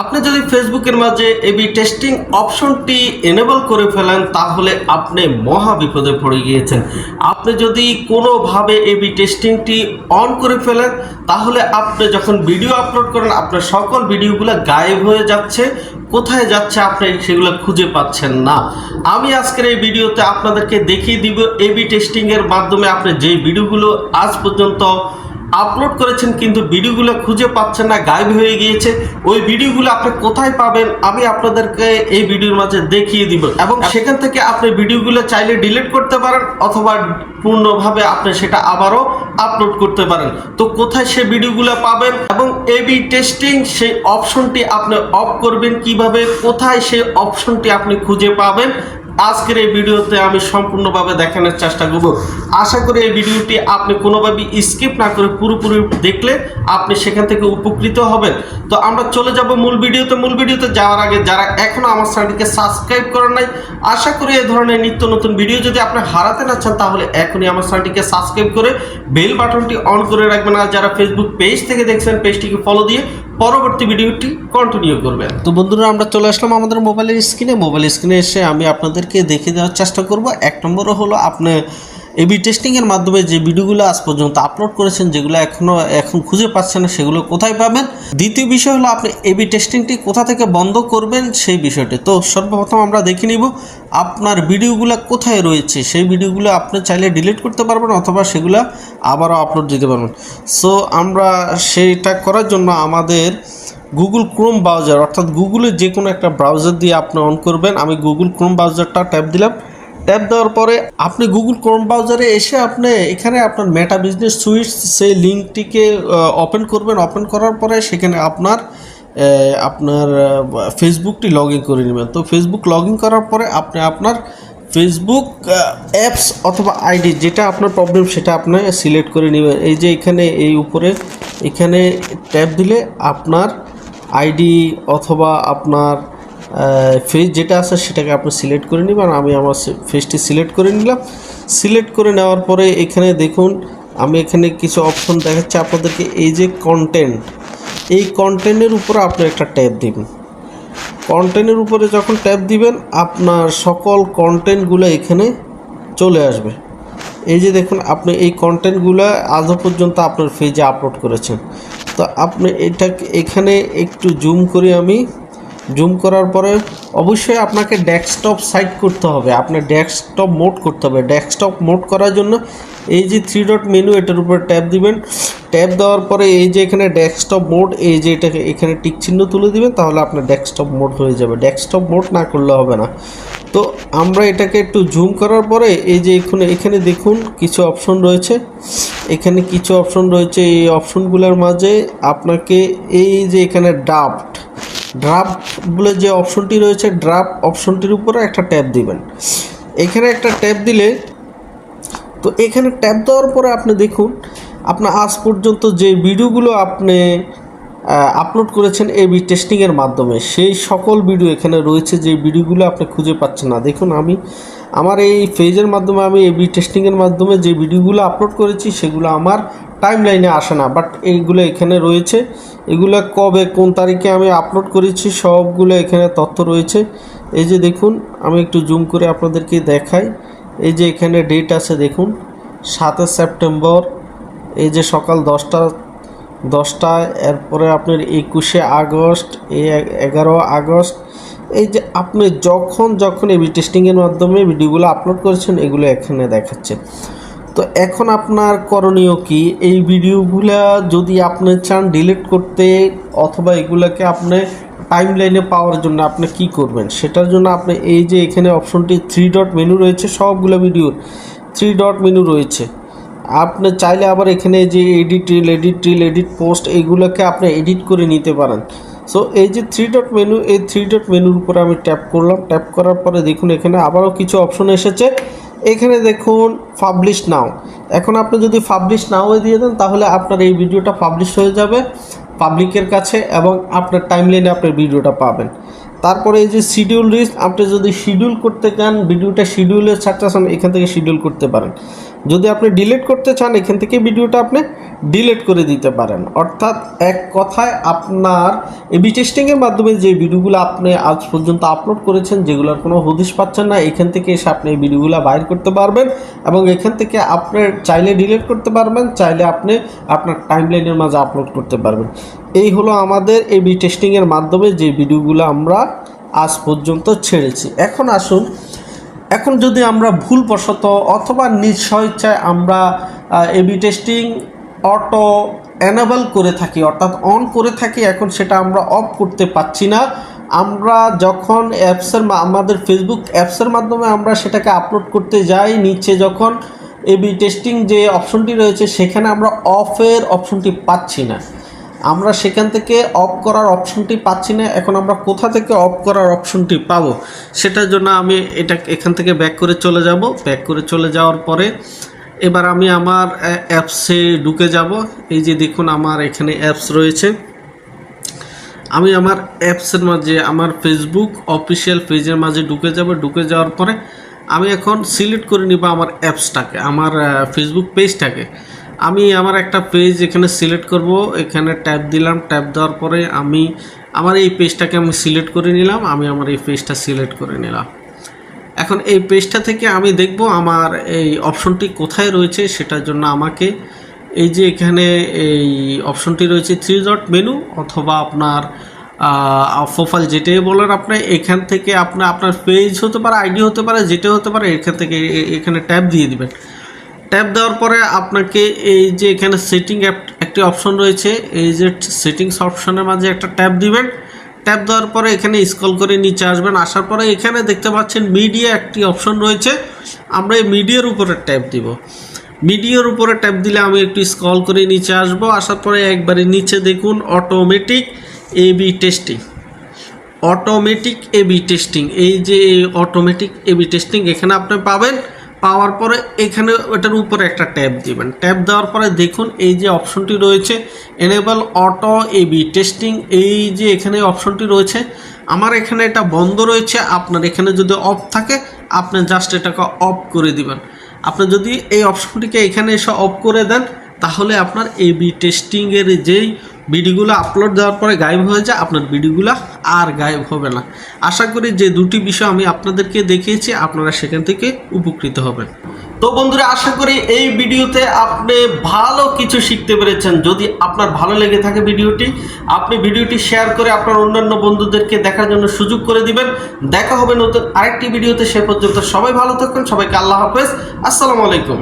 আপনি যদি ফেসবুকের মাঝে এবি টেস্টিং অপশনটি এনেবল করে ফেলেন, তাহলে আপনি মহা বিপদে পড়ে গিয়েছেন। আপনি যদি কোনোভাবে এবি টেস্টিংটি অন করে ফেলেন, তাহলে আপনি যখন ভিডিও আপলোড করেন, আপনার সকল ভিডিওগুলো গায়েব হয়ে যাচ্ছে। কোথায় যাচ্ছে আপনি সেগুলো খুঁজে পাচ্ছেন না। আমি আজকের এই ভিডিওতে আপনাদেরকে দেখিয়ে দিব এবি টেস্টিংয়ের মাধ্যমে আপনি যে ভিডিওগুলো আজ পর্যন্ত আপলোড করেছেন, কিন্তু ভিডিওগুলো খুঁজে পাচ্ছেন না, গায়েব হয়ে গিয়েছে। ওই ভিডিওগুলো আপনি কোথায় পাবেন, আমি আপনাদেরকে এই ভিডিওর মাঝে দেখিয়ে দিব। এবং সেখান থেকে আপনি ভিডিওগুলো চাইলে ডিলিট করতে পারেন, অথবা পূর্ণভাবে আপনি সেটা আবারও আপলোড করতে পারেন। তো কোথায় সে ভিডিওগুলো পাবেন এবং এবি টেস্টিং, সেই অপশনটি আপনি অফ করবেন কীভাবে, কোথায় সেই অপশনটি আপনি খুঁজে পাবেন আজকের এই ভিডিওতে আমি সম্পূর্ণভাবে দেখানোর চেষ্টা করব। আশা করি এই ভিডিওটি আপনি কোনোভাবে স্কিপ না করে পুরোপুরি দেখলে আপনি সেখান থেকে উপকৃত হবেন। তো আমরা চলে যাব মূল ভিডিওতে। মূল ভিডিওতে যাওয়ার আগে যারা এখনও আমার চ্যানেলটিকে সাবস্ক্রাইব করেন নাই, আশা করি এই ধরনের নিত্য নতুন ভিডিও যদি আপনি হারাতে না চান, তাহলে এখনই আমার চ্যানেলটিকে সাবস্ক্রাইব করে বেল বাটনটি অন করে রাখবেন। আর যারা ফেসবুক পেজ থেকে দেখছেন পেজটিকে ফলো দিয়ে পরবর্তী ভিডিওটি কন্টিনিউ করবেন। তো বন্ধুরা, আমরা চলে আসলাম আমাদের মোবাইলের স্ক্রিনে মোবাইল স্ক্রিনে এসে আমি আপনাদেরকে দেখে দেওয়ার চেষ্টা করব। এক নম্বরও হলো আপনি এবি টেস্টিংয়ের মাধ্যমে যে ভিডিওগুলো আজ পর্যন্ত আপলোড করেছেন, যেগুলো এখনও এখন খুঁজে পাচ্ছেন না, সেগুলো কোথায় পাবেন? দ্বিতীয় বিষয় হলো আপনি এবি টেস্টিংটি কোথা থেকে বন্ধ করবেন সেই বিষয়টি। তো সর্বপ্রথম আমরা দেখে নিব আপনার ভিডিওগুলো কোথায় রয়েছে। সেই ভিডিওগুলো আপনি চাইলে ডিলিট করতে পারবেন অথবা সেগুলো আবারও আপলোড দিতে পারবেন। সো আমরা সেইটা করার জন্য আমাদের গুগল ক্রোম ব্রাউজার অর্থাৎ গুগলের যে কোনো একটা ব্রাউজার দিয়ে আপনি অন করবেন। আমি গুগল ক্রোম ব্রাউজারটা ট্যাপ দিলাম। ট্যাপ দেওয়ার পরে আপনি গুগল ক্রোম ব্রাউজারে এসে আপনি এখানে আপনার মেটা বিজনেস সুইটস সেই লিঙ্কটিকে ওপেন করবেন। ওপেন করার পরে সেখানে আপনার আপনার ফেসবুকটি লগ ইন করে নেবেন। তো ফেসবুক লগ ইন করার পরে আপনি আপনার ফেসবুক অ্যাপস অথবা আইডি যেটা আপনার প্রবলেম সেটা আপনি সিলেক্ট করে নেবেন। এই যে এখানে এই উপরে, এখানে ট্যাপ দিলে আপনার আইডি অথবা আপনার ফেস যেটা আছে সেটাকে আপনি সিলেক্ট করে নেবেন। আমি আমার ফেসটি সিলেক্ট করে নিলাম। সিলেক্ট করে নেওয়ার পরে এখানে দেখুন, আমি এখানে কিছু অপশন দেখাচ্ছি আপনাদেরকে। এই যে কন্টেন্ট এই কন্টেন্টের উপরে আপনি একটা ট্যাপ দিবেন। কন্টেন্টের উপরে যখন ট্যাপ দিবেন, আপনার সকল কন্টেন্টগুলো এখানে চলে আসবে। এই যে দেখুন, আপনি এই কন্টেন্টগুলো আজও পর্যন্ত আপনার পেজে আপলোড করেছেন। তো আপনি এটা এখানে একটু জুম করে আমি জুম করার পরে অবশ্যই আপনাকে ডেস্কটপ সাইট করতে হবে। আপনার ডেস্কটপ মোড করতে হবে। ডেস্কটপ মোড করার জন্য এই যে থ্রি ডট মেনু এটার উপর ট্যাপ দিবেন। ট্যাপ দেওয়ার পরে এই যে এখানে ডেস্কটপ মোড, এই যে এটাকে এখানে টিক চিহ্ন তুলে দিবেন, তাহলে আপনার ডেস্কটপ মোড হয়ে যাবে। ডেস্কটপ মোড না করলে হবে না। তো আমরা এটাকে একটু জুম করার পরে এই যে এখানে এখানে দেখুন কিছু অপশন রয়েছে। এখানে কিছু অপশন রয়েছে। এই অপশনগুলোর মাঝে আপনাকে এই যে এখানে ড্রাফট ড্রাফট বলে যে অপশনটি রয়েছে ড্রাফট অপশনটির উপরে একটা ট্যাপ দিবেন। এখানে একটা ট্যাপ দিলে, তো এখানে ট্যাপ দেওয়ার পরে আপনি দেখুন আপনার আজ পর্যন্ত যে ভিডিওগুলো আপনি আপলোড করেছেন এই টেস্টিংয়ের মাধ্যমে, সেই সকল ভিডিও এখানে রয়েছে যে ভিডিওগুলো আপনি খুঁজে পাচ্ছেন না। দেখুন আমি, আমার এই পেজের মাধ্যমে, আমি এই টেস্টিংয়ের মাধ্যমে যে ভিডিওগুলো আপলোড করেছি, সেগুলো আমার টাইম লাইনে আসে না বাট এইগুলো এখানে রয়েছে। এগুলো কবে, কোন তারিখে আমি আপলোড করেছি, সবগুলো এখানে তথ্য রয়েছে। এই যে দেখুন, আমি একটু জুম করে আপনাদেরকে দেখাই। এই যে এখানে ডেট আছে, দেখুন সাতই সেপ্টেম্বর, এই যে সকাল দশটা, দশটায়, এরপরে আপনার একুশে আগস্ট, এই এগারো আগস্ট। এই যে আপনি যখন যখন এই টেস্টিংয়ের মাধ্যমে ভিডিওগুলো আপলোড করেছেন, এগুলো এখানে দেখাচ্ছে। তো এখন আপনার করণীয় কি? এই ভিডিওগুলা যদি আপনি চান ডিলিট করতে অথবা এগুলাকে আপনি টাইম লাইনে পাওয়ার জন্য আপনি কি করবেন? সেটার জন্য আপনি এই যে এখানে অপশনটি থ্রি ডট মেনু রয়েছে, সবগুলো ভিডিওর থ্রি ডট মেনু রয়েছে। আপনি চাইলে আবার এখানে যে edit reel edit reel edit post এইগুলোকে আপনি এডিট করে নিতে পারেন। সো এই যে থ্রি ডট মেনু এই থ্রি ডট মেনুর উপরে আমি ট্যাপ করলাম। ট্যাপ করার পরে দেখুন এখানে আবারও কিছু অপশন এসেছে। এখানে দেখুন পাবলিশ নাও এখন আপনি যদি পাবলিশ নাও দিয়ে দেন, তাহলে আপনার এই ভিডিওটা পাবলিশ হয়ে যাবে পাবলিকের কাছে এবং আপনার টাইমলাইনে আপনার ভিডিওটা পাবেন। তারপরে এই যে শিডিউল রিস্ক আপনি যদি শিডিউল করতে চান, ভিডিওটা শিডিউলের ছাড়তে চান এখান থেকে শিডিউল করতে পারেন। যদি আপনি ডিলিট করতে চান, এখান থেকে ভিডিওটা আপনি ডিলিট করে দিতে পারেন। অর্থাৎ এক কথায় আপনার এবি টেস্টিংয়ের মাধ্যমে যে ভিডিওগুলো আপনি আজ পর্যন্ত আপলোড করেছেন, যেগুলোর কোনো হদিশ পাচ্ছেন না, এখান থেকে এসে আপনি এই ভিডিওগুলো বাইর করতে পারবেন এবং এখান থেকে আপনি চাইলে ডিলিট করতে পারবেন, চাইলে আপনি আপনার টাইমলাইনের মাঝে আপলোড করতে পারবেন। এই হলো আমাদের এবি টেস্টিংয়ের মাধ্যমে যে ভিডিওগুলো আমরা আজ পর্যন্ত ছেড়েছি। এখন আসুন এখন যদি আমরা ভুলবশত অথবা নিজ স্বেচ্ছায় আমরা এবি টেস্টিং অটো অ্যানাবল করে থাকি, অর্থাৎ অন করে থাকি, এখন সেটা আমরা অফ করতে পাচ্ছি না। আমরা যখন অ্যাপসের আমাদের ফেসবুক অ্যাপসের মাধ্যমে আমরা সেটাকে আপলোড করতে যাই, নিচে যখন এবি টেস্টিং যে অপশনটি রয়েছে, সেখানে আমরা অফের অপশনটি পাচ্ছি না। আমরা সেখান থেকে অফ করার অপশনটি পাচ্ছি না, এখন আমরা কোথা থেকে অফ করার অপশনটি পাব? সেটার জন্য আমি এটা এখান থেকে ব্যাক করে চলে যাব। ব্যাক করে চলে যাওয়ার পরে এবার আমি আমার অ্যাপসে ঢুকে যাব। এই যে দেখুন আমার এখানে অ্যাপস রয়েছে। আমি আমার অ্যাপসের মাঝে, আমার ফেসবুক অফিসিয়াল পেজের মাঝে ঢুকে যাব। ঢুকে যাওয়ার পরে আমি এখন সিলেক্ট করে নিব আমার অ্যাপসটাকে আমার ফেসবুক পেজটাকে আমি আমার একটা পেজ এখানে সিলেক্ট করব। এখানে ট্যাপ দিলাম। ট্যাপ দেওয়ার পরে আমি আমার এই পেজটাকে আমি সিলেক্ট করে নিলাম। আমি আমার এই পেজটা সিলেক্ট করে নিলাম। এখন এই পেজটা থেকে আমি দেখব আমার এই অপশনটি কোথায় রয়েছে সেটার জন্য আমাকে এই যে এখানে এই অপশনটি রয়েছে থ্রি ডট মেনু অথবা আপনার প্রোফাইল যেটাই বলেন আপনি, এখান থেকে আপনার আপনার পেজ হতে পারে আইডি হতে পারে যেটা হতে পারে, এখান থেকে এখানে ট্যাব দিয়ে দিবেন। ট্যাব দেওয়ার পরে আপনাকে এই যে এখানে সেটিং একটি অপশন রয়েছে, এই যে সেটিংস অপশনের মাঝে একটা ট্যাব দিবেন। ট্যাব দেওয়ার পরে এখানে স্ক্রল করে নিচে আসবেন। আসার পরে এখানে দেখতে পাচ্ছেন মিডিয়া একটি অপশন রয়েছে। আমরা এই মিডিয়ার উপরে ট্যাব দিব। মিডিয়ার উপরে ট্যাব দিলে আমি একটু স্ক্রল করে নিচে আসব। আসার পরে একবারে নিচে দেখুন automatic A B testing automatic AB testing এই যে অটোমেটিক এবি টেস্টিং এখানে আপনি পাবেন। পাওয়ার পরে এখানে ওটার উপরে একটা ট্যাব দিবেন। ট্যাব দেওয়ার পরে দেখুন এই যে অপশনটি রয়েছে এনেবল অটো এবি টেস্টিং এই যে এখানে অপশনটি রয়েছে। আমার এখানে এটা বন্ধ রয়েছে, আপনার এখানে যদি অফ থাকে, আপনি জাস্ট এটাকে অফ করে দিবেন। আপনি যদি এই অপশনটিকে এখানে এসে অফ করে দেন, তাহলে আপনার এবি টেস্টিংয়ের যেই ভিডিওগুলো আপলোড দেওয়ার পরে গায়েব হয়ে যায়, আপনার ভিডিওগুলো আর গায়েব হবে না। আশা করি যে দুটি বিষয় আমি আপনাদেরকে দেখিয়েছি, আপনারা সেখান থেকে উপকৃত হবেন। তো বন্ধুরা, আশা করি এই ভিডিওতে আপনি ভালো কিছু শিখতে পেরেছেন। যদি আপনার ভালো লেগে থাকে ভিডিওটি, আপনি ভিডিওটি শেয়ার করে আপনার অন্যান্য বন্ধুদেরকে দেখার জন্য সুযোগ করে দিবেন। দেখা হবে নতুন আরেকটি ভিডিওতে, সে পর্যন্ত সবাই ভালো থাকবেন সবাইকে আল্লাহ হাফেজ। আসসালামু আলাইকুম।